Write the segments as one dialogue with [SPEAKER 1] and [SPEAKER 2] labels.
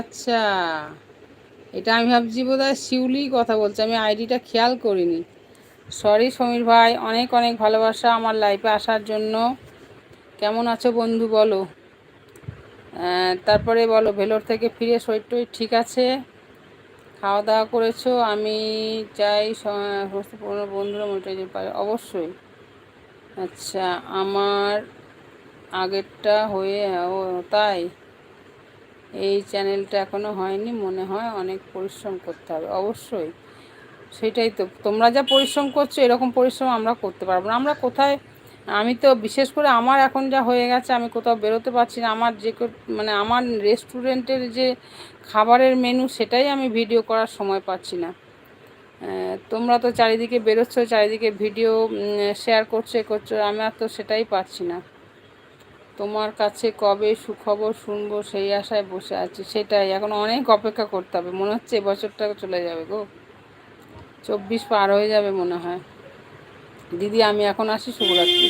[SPEAKER 1] আচ্ছা। এটা আমি ভাবছি বোধ হয় শিউলি কথা বলছে, আমি আইডিটা খেয়াল করিনি। সরি সমীর ভাই, অনেক অনেক ভালোবাসা আমার লাইফে আসার জন্য। কেমন আছো বন্ধু বলো। তারপরে বলো, ভেলোর থেকে ফিরে শরীর টরীর ঠিক আছে? খাওয়া দাওয়া করেছ? আমি চাই সমস্ত পুরনো বন্ধুরা মনিটাইজের পাই অবশ্যই। আচ্ছা আমার আগেরটা হয়ে, ও তাই? এই চ্যানেলটা এখনও হয়নি, মনে হয় অনেক পরিশ্রম করতে হবে, অবশ্যই। সেটাই তো, তোমরা যা পরিশ্রম করছ, এরকম পরিশ্রম আমরা করতে পারব না। আমরা কোথায়, আমি তো বিশেষ করে আমার এখন যা হয়ে গেছে, আমি কোথাও বেরোতে পারছি না। আমার যে মানে আমার রেস্টুরেন্টের যে খাবারের মেনু, সেটাই আমি ভিডিও করার সময় পাচ্ছি না। তোমরা তো চারিদিকে বেরোচ্ছ, চারিদিকে ভিডিও শেয়ার করছ, এ করছ আমি আর তো সেটাই পাচ্ছি না। তোমার কাছে কবে সুখবর শুনব সেই আশায় বসে আছি, সেটাই। এখন অনেক অপেক্ষা করতে হবে। মনে হচ্ছে এবছরটা চলে যাবে গো। চব্বিশ পার হয়ে যাবে মনে হয়। দিদি, আমি এখন আসি শুভরাত্রি।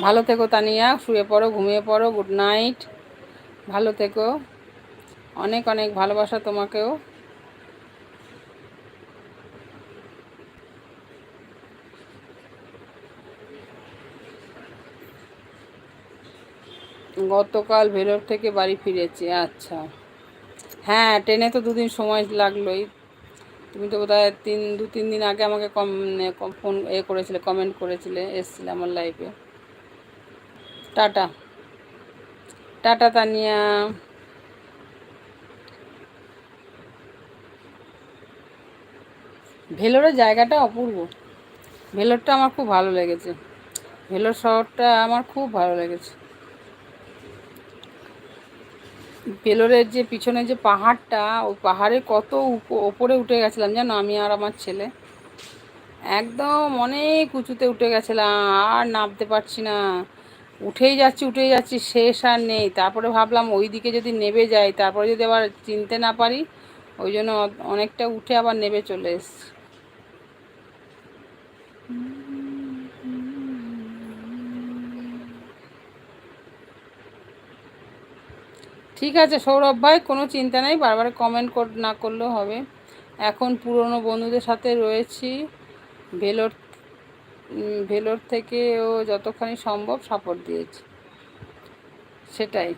[SPEAKER 1] ভালো থেকো তানিয়া, শুয়ে পড়ো, ঘুমিয়ে পড়ো। Good night. ভালো থেকো। অনেক অনেক ভালোবাসা তোমাকেও। গতকাল ভেলোর থেকে বাড়ি ফিরেছি আচ্ছা। হ্যাঁ ট্রেনে তো দুদিন সময় লাগলোই। তুমি তো বোধহয় তিন, দু, তিন দিন আগে আমাকে কম ফোন এ করেছিলে, কমেন্ট করেছিলে, এসছিলে আমার লাইফে টাটা। টাটা, তানিয়া। ভেলোরের জায়গাটা অপূর্ব। ভেলোরটা আমার খুব ভালো লেগেছে। ভেলোর শহরটা আমার খুব ভালো লেগেছে। ভেলোরের যে পিছনে যে পাহাড়টা ওই পাহাড়ে কত ওপরে উঠে গেছিলাম, জানো? আমি আর আমার ছেলে। একদম অনেক উঁচুতে উঠে গেছিলাম, আর নামতে পারছি না। উঠেই যাচ্ছি উঠেই যাচ্ছি, শেষ আর নেই। তারপরে ভাবলাম ওই দিকে যদি নেবে যাই, তারপরে যদি আবার চিনতে না পারি, ওই জন্য অনেকটা উঠে আবার নেবে চলে এসছি। ঠিক আছে সৌরভ ভাই, কোনো চিন্তা নেই, বারবার কমেন্ট না করলেও হবে। এখন পুরনো বন্ধুদের সাথে রয়েছি। ভেলোর ভেলোর থেকে ও যতখানি সম্ভব সাপোর্ট দিয়েছি। সেটাই।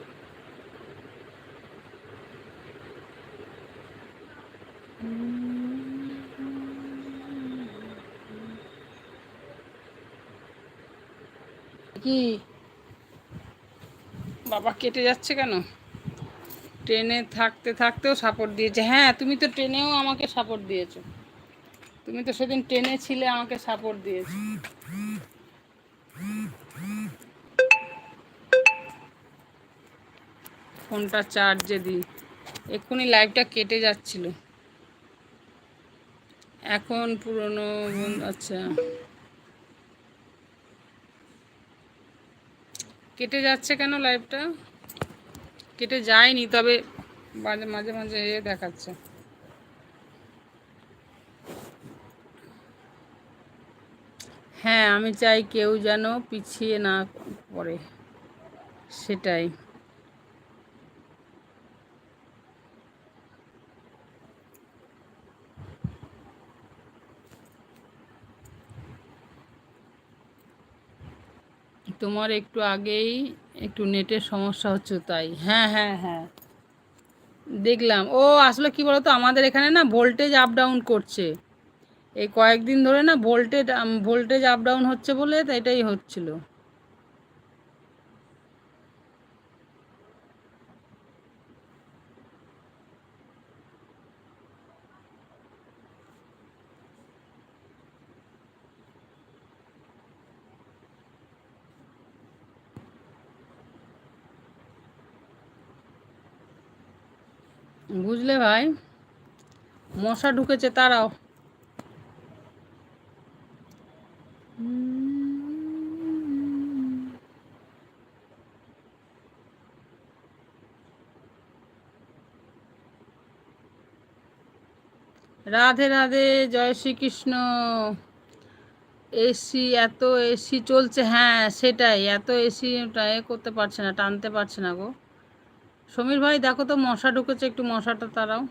[SPEAKER 1] কি? বাবা, কেটে যাচ্ছে কেন? ট্রেনে থাকতে থাকতেও সাপোর্ট দিয়েছে। হ্যাঁ তুমি তো ট্রেনেও আমাকে সাপোর্ট দিয়েছ। তুমি তো সেদিন ট্রেনে ছিলে, আমাকে সাপোর্ট দিয়েছ। ফোনটা চার্জে দিই। এক্ষুনি লাইভটা কেটে যাচ্ছিল। এখন পুরনো আচ্ছা। কেটে যাচ্ছে কেন লাইভটা কেটে যায়নি, তবে মাঝে মাঝে এ দেখাচ্ছে। হ্যাঁ আমি চাই কেউ যেন পিছিয়ে না পড়ে, সেটাই। তোমার একটু আগেই একটু নেটের সমস্যা হচ্ছে তাই। হ্যাঁ হ্যাঁ হ্যাঁ। দেখলাম। ও, আসলে কি বলতো? আমাদের এখানে না ভোল্টেজ আপ ডাউন করছে। এই কয়েকদিন ধরে না ভোল্টেজ ভোল্টেজ আপ ডাউন হচ্ছে বলে এটাই হচ্ছিল। বুঝলে ভাই, মশা ঢুকেছে, তারাও। রাধে রাধে, জয় শ্রীকৃষ্ণ। এসি এত এসি চলছে। হ্যাঁ সেটাই, এত এসি করতে পারছে না, টানতে পারছে না গো। সমীর ভাই দেখো তো মশা ঢুকেছে একটু মশাটা তারাও